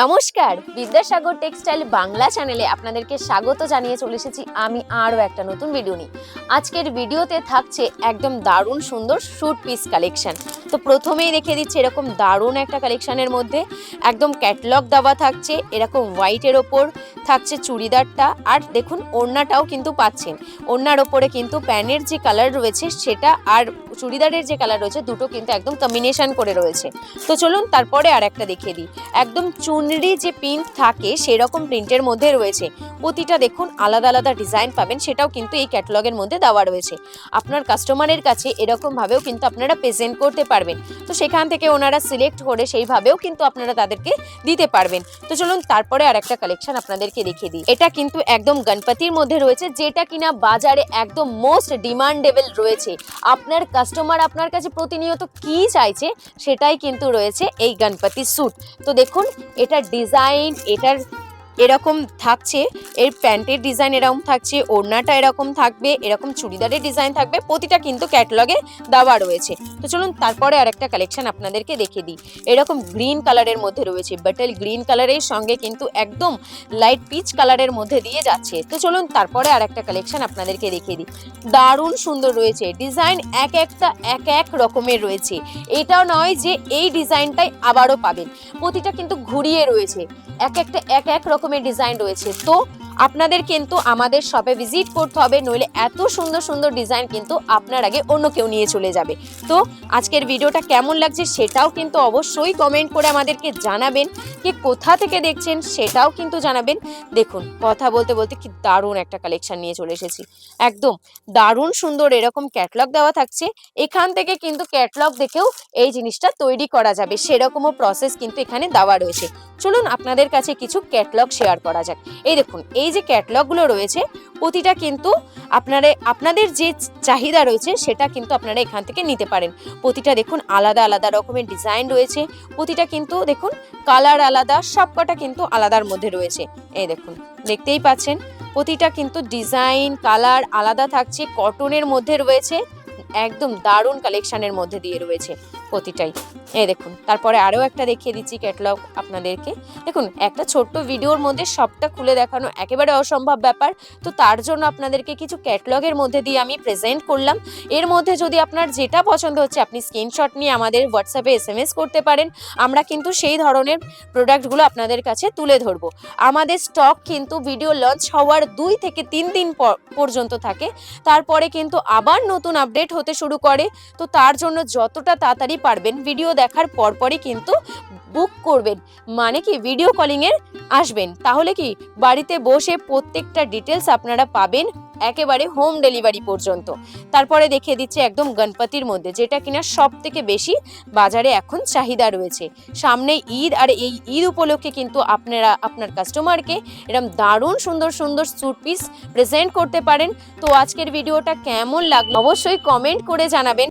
নমস্কার, বিদ্যাসাগর টেক্সটাইল বাংলা চ্যানেলে আপনাদেরকে স্বাগত জানিয়ে চলে এসেছি আমি আরও একটা নতুন ভিডিও নিয়ে। আজকের ভিডিওতে থাকছে একদম দারুণ সুন্দর স্যুট পিস কালেকশন তো প্রথমেই রেখে দিচ্ছে এরকম দারুণ একটা কালেকশানের মধ্যে একদম ক্যাটলগ দেওয়া থাকছে, এরকম হোয়াইটের ওপর থাকছে চুড়িদারটা আর দেখুন ওড়নাটাও কিন্তু পাচ্ছেন। ওড়নার ওপরে কিন্তু প্যানের যে কালার রয়েছে সেটা আর চুড়িদারের যে কালার রয়েছে দুটো কিন্তু একদম কম্বিনেশন করে রয়েছে। তো চলুন তারপরে আর একটা দেখিয়ে দিই। একদম চুনরি যে প্রিন্ট থাকে, সেরকম প্রিন্টের মধ্যে রয়েছে। প্রতিটা দেখুন, আলাদা আলাদা ডিজাইন পাবেন, সেটাও কিন্তু এই ক্যাটালগের মধ্যে দেওয়া রয়েছে। আপনার কাস্টমারের কাছে এরকমভাবেও কিন্তু আপনারা প্রেজেন্ট করতে পারবেন। তো সেখান থেকে ওনারা সিলেক্ট করে সেইভাবেও কিন্তু আপনারা তাদেরকে দিতে পারবেন। তো চলুন, তারপরে আর একটা কালেকশন আপনাদেরকে দেখিয়ে দিই। এটা কিন্তু একদম গণপতির মধ্যে রয়েছে, যেটা কিনা বাজারে একদম মোস্ট ডিমান্ডেবল রয়েছে। আপনার কাস্টমার আপনার কাছে প্রতিনিয়ত কি চাইছে, সেটাই কিন্তু রয়েছে এই গণপতি স্যুট তো দেখুন এটার ডিজাইন এটার এরকম থাকছে, এর প্যান্টের ডিজাইন এরকম থাকছে, ওড়নাটা এরকম থাকবে, এরকম চুড়িদারের ডিজাইন থাকবে, প্রতিটা কিন্তু ক্যাটলগে দেওয়া রয়েছে। তো চলুন তারপরে আর একটা কালেকশন আপনাদেরকে দেখে দিই। এরকম গ্রিন কালারের মধ্যে রয়েছে, বাটল গ্রিন কালারের সঙ্গে কিন্তু একদম লাইট পিচ কালারের মধ্যে দিয়ে যাচ্ছে। তো চলুন তারপরে আর একটা কালেকশন আপনাদেরকে দেখিয়ে দিই। দারুণ সুন্দর রয়েছে, ডিজাইন এক একটা, এক এক রকমের রয়েছে। এটাও নয় যে এই ডিজাইনটাই আবারও পাবেন। প্রতিটা কিন্তু ঘুরিয়ে রয়েছে, এক একটা, এক এক রকমের ডিজাইন রয়েছে। তো আপনাদের কিন্তু আমাদের শপে ভিজিট করতে হবে, নইলে এত সুন্দর সুন্দর ডিজাইন কিন্তু আপনার আগে অন্য কেউ নিয়ে চলে যাবে। তো আজকের ভিডিওটা কেমন লাগছে সেটাও কিন্তু অবশ্যই কমেন্ট করে আমাদেরকে জানাবেন, কি কোথা থেকে দেখছেন সেটাও কিন্তু জানাবেন। দেখুন, কথা বলতে বলতে কি দারুণ একটা কালেকশন নিয়ে চলে এসেছি। একদম দারুণ সুন্দর এরকম ক্যাটলগ দেওয়া থাকছে, এখান থেকে কিন্তু ক্যাটলগ দেখেও এই জিনিসটা তৈরি করা যাবে, সেরকমও প্রসেস কিন্তু এখানে দেওয়া রয়েছে। চলুন আপনাদের কাছে কিছু ক্যাটলগ শেয়ার করা যাক। এই দেখুন এই যে ক্যাটলগগুলো রয়েছে, প্রতিটা কিন্তু আপনারা, আপনাদের যে চাহিদা রয়েছে সেটা কিন্তু আপনারা এখান থেকে নিতে পারেন। প্রতিটা দেখুন আলাদা আলাদা রকমের ডিজাইন রয়েছে, প্রতিটা কিন্তু দেখুন কালার আলাদা, সবকটা কিন্তু আলাদার মধ্যে রয়েছে। এই দেখুন, দেখতেই পাচ্ছেন, প্রতিটা কিন্তু ডিজাইন, কালার আলাদা থাকছে, কটনের মধ্যে রয়েছে, একদম দারুণ কালেকশনের মধ্যে দিয়ে রয়েছে। প্রতিটাই। এই দেখুন, তারপরে আরও একটা দেখিয়ে দিচ্ছি ক্যাটলগ আপনাদেরকে। দেখুন, একটা ছোট্ট ভিডিওর মধ্যে সবটা খুলে দেখানো একেবারে অসম্ভব ব্যাপার। তো তার জন্য আপনাদেরকে কিছু ক্যাটলগের মধ্যে দিয়ে আমি প্রেজেন্ট করলাম। এর মধ্যে যদি আপনার যেটা পছন্দ হচ্ছে, আপনি স্ক্রিনশট নিয়ে আমাদের হোয়াটসঅ্যাপে এস এম এস করতে পারেন। আমরা কিন্তু সেই ধরনের প্রোডাক্টগুলো আপনাদের কাছে তুলে ধরবো। আমাদের স্টক কিন্তু ভিডিও লঞ্চ হওয়ার দুই থেকে তিন দিন পর্যন্ত থাকে। তারপরে কিন্তু আবার নতুন আপডেট হতে শুরু করে। তো তার জন্য যতটা তাড়াতাড়ি পারবেন ভিডিও দেখার পরপরই কিন্তু বুক করবেন। মানে কি ভিডিও কলিংয়ের আসবেন। তাহলে কি, বাড়িতে বসে প্রত্যেকটা ডিটেলস আপনারা পাবেন একেবারে হোম ডেলিভারি পর্যন্ত। তারপরে দেখিয়ে দিচ্ছে একদম গণপতির মধ্যে, যেটা কিনা সব থেকে বেশি বাজারে এখন চাহিদা রয়েছে। সামনে ঈদ, আর এই ঈদ উপলক্ষে কিন্তু আপনারা, আপনার কাস্টমারকে এরকম দারুণ সুন্দর সুন্দর স্যুট পিস প্রেজেন্ট করতে পারেন। তো আজকের ভিডিওটা কেমন লাগল, অবশ্যই কমেন্ট করে জানাবেন।